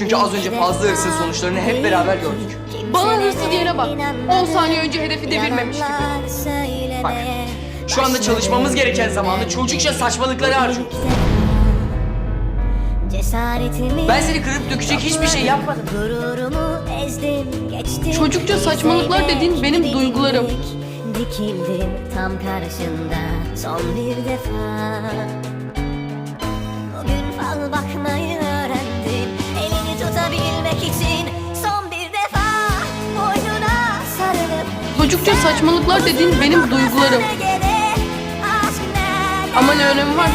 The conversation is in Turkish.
Çünkü az önce fazla hırsın sonuçlarını hep beraber gördük. Bana hırsız diyene bak. 10 saniye önce hedefi devirmemiş gibi. Bak, Şu anda çalışmamız gereken zamanı çocukça saçmalıklara harcıyoruz. Ben seni kırıp dökecek hiçbir şey yapmadım. Çocukça saçmalıklar dediğin benim duygularım. Dikildim tam karşında son bir defa Bugün fal bakmayı Çocukça saçmalıklar dediğin benim duygularım. Ama ne önemi var?